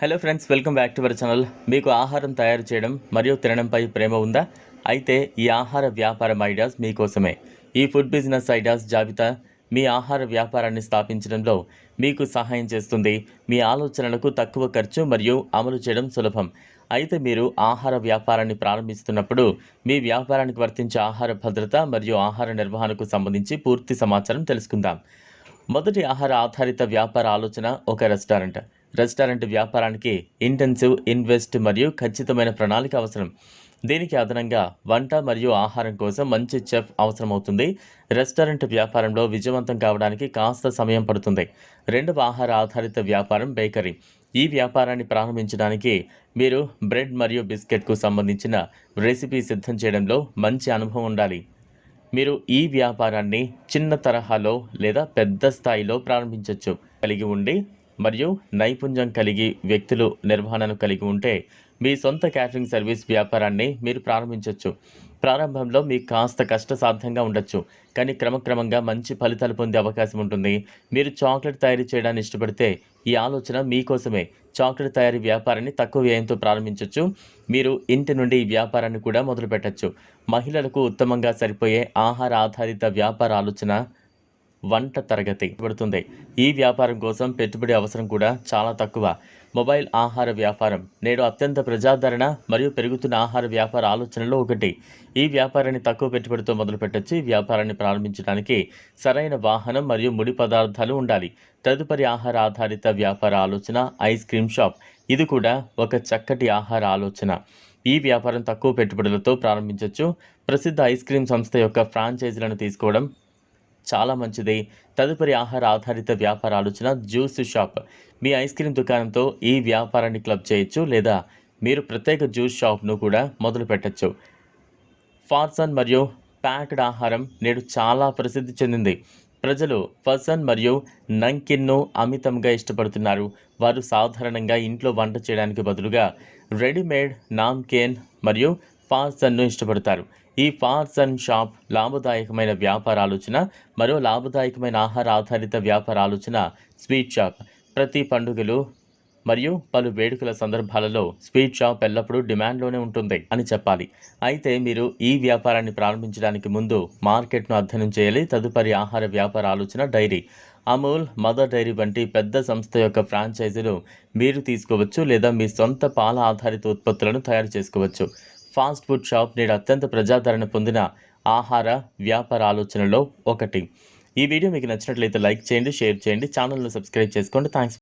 Hello friends welcome back to our channel మీకు ఆహారం తయారు చేయడం మరియు తినడంపై ప్రేమ ఉందా? అయితే ఈ ఆహార వ్యాపారం ఐడియాస్ మీకోసమే. ఈ ఫుడ్ బిజినెస్ ఐడియాస్ జాబితా మీ ఆహార వ్యాపారాన్ని స్థాపించడంలో మీకు సహాయం చేస్తుంది. మీ ఆలోచనలకు తక్కువ ఖర్చు మరియు అమలు చేయడం సులభం. అయితే మీరు ఆహార వ్యాపారాన్ని ప్రారంభిస్తున్నప్పుడు మీ వ్యాపారానికి వర్తించే ఆహార భద్రత మరియు ఆహార నిర్వహణకు సంబంధించి పూర్తి సమాచారం తెలుసుకుందాం. మొదటి ఆహార ఆధారిత వ్యాపార ఆలోచన ఒక రెస్టారెంట్ రెస్టారెంట్ వ్యాపారానికి ఇంటెన్సివ్ ఇన్వెస్ట్ మరియు ఖచ్చితమైన ప్రణాళిక అవసరం. దీనికి అదనంగా వంట మరియు ఆహారం కోసం మంచి చెఫ్ అవసరమవుతుంది. రెస్టారెంట్ వ్యాపారంలో విజయవంతం కావడానికి కాస్త సమయం పడుతుంది. రెండవ ఆహార ఆధారిత వ్యాపారం బేకరీ. ఈ వ్యాపారాన్ని ప్రారంభించడానికి మీరు బ్రెడ్ మరియు బిస్కెట్కు సంబంధించిన రెసిపీ సిద్ధం చేయడంలో మంచి అనుభవం ఉండాలి. మీరు ఈ వ్యాపారాన్ని చిన్న తరహాలో లేదా పెద్ద స్థాయిలో ప్రారంభించవచ్చు కలిగి ఉండి మరియు నైపుణ్యం కలిగి వ్యక్తులు నిర్వహణను కలిగి ఉంటే మీ సొంత క్యాటరింగ్ సర్వీస్ వ్యాపారాన్ని మీరు ప్రారంభించవచ్చు ప్రారంభంలో మీకు కాస్త కష్టసాధ్యంగా ఉండొచ్చు కానీ క్రమక్రమంగా మంచి ఫలితాలు పొందే అవకాశం ఉంటుంది. మీరు చాక్లెట్ తయారు చేయడాన్ని ఇష్టపడితే ఈ ఆలోచన మీకోసమే. చాక్లెట్ తయారీ వ్యాపారాన్ని తక్కువ వ్యయంతో ప్రారంభించవచ్చు మీరు ఇంటి నుండి ఈ వ్యాపారాన్ని కూడా మొదలు పెట్టచ్చు మహిళలకు ఉత్తమంగా సరిపోయే ఆహార ఆధారిత వ్యాపార ఆలోచన వంట తరగతి పడుతుంది. ఈ వ్యాపారం కోసం పెట్టుబడి అవసరం కూడా చాలా తక్కువ. మొబైల్ ఆహార వ్యాపారం. నేడు అత్యంత ప్రజాదరణ మరియు పెరుగుతున్న ఆహార వ్యాపార ఆలోచనలో ఒకటి. ఈ వ్యాపారాన్ని తక్కువ పెట్టుబడితో మొదలుపెట్టచ్చు ఈ వ్యాపారాన్ని ప్రారంభించడానికి సరైన వాహనం మరియు ముడి పదార్థాలు ఉండాలి. తదుపరి ఆహార ఆధారిత వ్యాపార ఆలోచన ఐస్ క్రీమ్ షాప్. ఇది కూడా ఒక చక్కటి ఆహార ఆలోచన. ఈ వ్యాపారం తక్కువ పెట్టుబడులతో ప్రారంభించవచ్చు ప్రసిద్ధ ఐస్ క్రీమ్ సంస్థ యొక్క ఫ్రాంచైజీలను తీసుకోవడం చాలా మంచిది. తదుపరి ఆహార ఆధారిత వ్యాపార ఆలోచన జ్యూస్ షాప్. మీ ఐస్ క్రీమ్ దుకాణంతో ఈ వ్యాపారాన్ని క్లబ్ చేయొచ్చు లేదా మీరు ప్రత్యేక జ్యూస్ షాప్ను కూడా మొదలు పెట్టచ్చు. ఫార్సన్ మరియు ప్యాక్డ్ ఆహారం నేడు చాలా ప్రసిద్ధి చెందింది. ప్రజలు ఫసన్ మరియు నంకిన్ను అమితంగా ఇష్టపడుతున్నారు. వారు సాధారణంగా ఇంట్లో వంట చేయడానికి బదులుగా రెడీమేడ్ నామ్కేన్ మరియు ఫార్సన్ను ఇష్టపడతారు. ఈ ఫార్సన్ షాప్ లాభదాయకమైన వ్యాపార ఆలోచన మరో లాభదాయకమైన ఆహార ఆధారిత వ్యాపార ఆలోచన స్వీట్ షాప్. ప్రతి పండుగలు మరియు పలు వేడుకల సందర్భాలలో స్వీట్ షాప్ ఎల్లప్పుడూ డిమాండ్లోనే ఉంటుంది అని చెప్పాలి. అయితే మీరు ఈ వ్యాపారాన్ని ప్రారంభించడానికి ముందు మార్కెట్ను అధ్యయనం చేయాలి. తదుపరి ఆహార వ్యాపార ఆలోచన డైరీ. అమూల్ మదర్ డైరీ వంటి పెద్ద సంస్థ యొక్క ఫ్రాంచైజీలు మీరు తీసుకోవచ్చు లేదా మీ సొంత పాల ఆధారిత ఉత్పత్తులను తయారు చేసుకోవచ్చు. ఫాస్ట్ ఫుడ్ షాప్ నేడు అత్యంత ప్రజాదరణ పొందిన ఆహార వ్యాపార ఆలోచనలో ఒకటి. ఈ వీడియో మీకు నచ్చినట్లయితే లైక్ చేయండి షేర్ చేయండి ఛానల్ను సబ్స్క్రైబ్ చేసుకోండి. థ్యాంక్స్